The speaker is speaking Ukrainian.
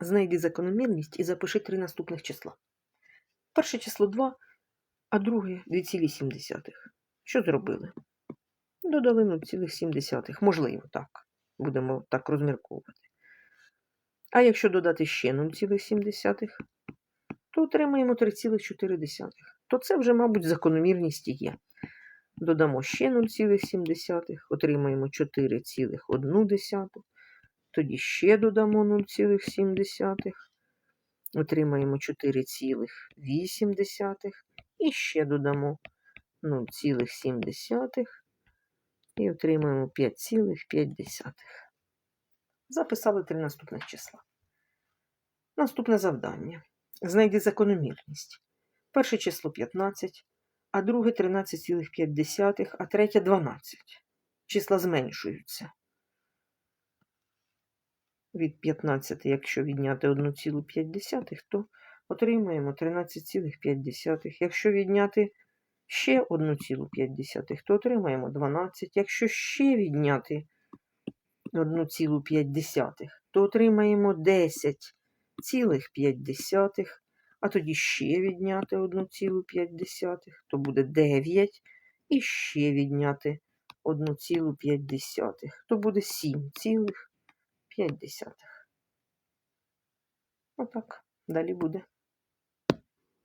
Знайди закономірність і запиши три наступних числа. Перше число 2, а друге 2,7. Що зробили? Додали 0,7. Можливо, так. Будемо так розмірковувати. А якщо додати ще 0,7, то отримаємо 3,4. То це вже, мабуть, закономірність є. Додамо ще 0,7, отримаємо 4,1. Тоді ще додамо 0,7, отримаємо 4,8. І ще додамо 0,7 і отримаємо 5,5. Записали три наступних числа. Наступне завдання. Знайди закономірність. Перше число 15, а друге 13,5, а третє 12. Числа зменшуються. Від 15, якщо відняти 1,5, то отримаємо 13,5. Якщо відняти ще 1,5, то отримаємо 12. Якщо ще відняти 1,5, то отримаємо 10,5, а тоді ще відняти 1,5, то буде 9, і ще відняти 1,5, то буде 7,5. Отак, далі буде.